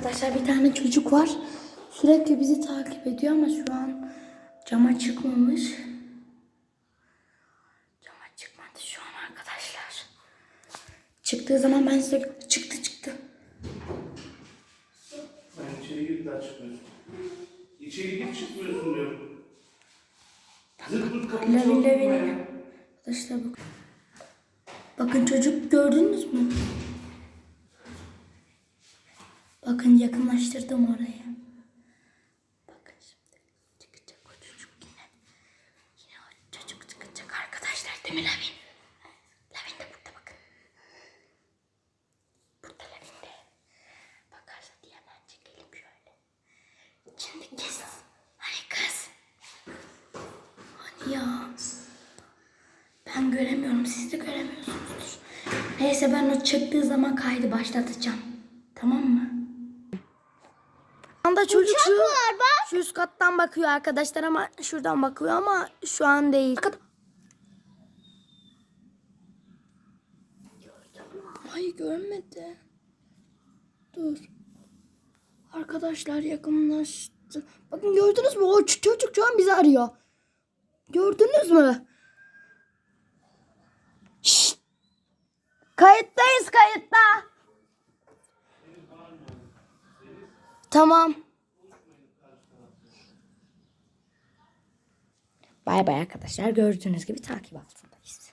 arkadaşlar bir tane çocuk var. Sürekli bizi takip ediyor ama şu an cama çıkmamış. Cama çıkmadı şu an arkadaşlar. Çıktığı zaman ben size çıktı çıktı. Ben içeri gir daha çıkmıyorsun. İçeri gir çıkmıyorsun diyorum. Zırt pırt kapıyı. Arkadaşlar bakın. Bakın çocuk gördünüz mü? Bakın yakınlaştırdım orayı. Bakın şimdi çıkacak o çocuk yine. Yine o çocuk çıkacak arkadaşlar değil mi Lavin? Lavin de burada bakın. Burada Lavin de. Bakarsa diye hemen çekelim şöyle. Şimdi kes. Hani kız? Hani ya? Ben göremiyorum. Siz de göremiyorsunuzdur. Neyse ben o çıktığı zaman kaydı başlatacağım. Tamam mı? Anda çocuk şu, şu üst kattan bakıyor arkadaşlar ama şuradan bakıyor ama şu an değil. Hayır görmedi. Dur. Arkadaşlar yakınlaştı. Bakın gördünüz mü? O çocuk şu an bizi arıyor. Gördünüz mü? Şşt! Kayıttayız kayıtta. Tamam. Bay bay arkadaşlar. Gördüğünüz gibi takip altındayız.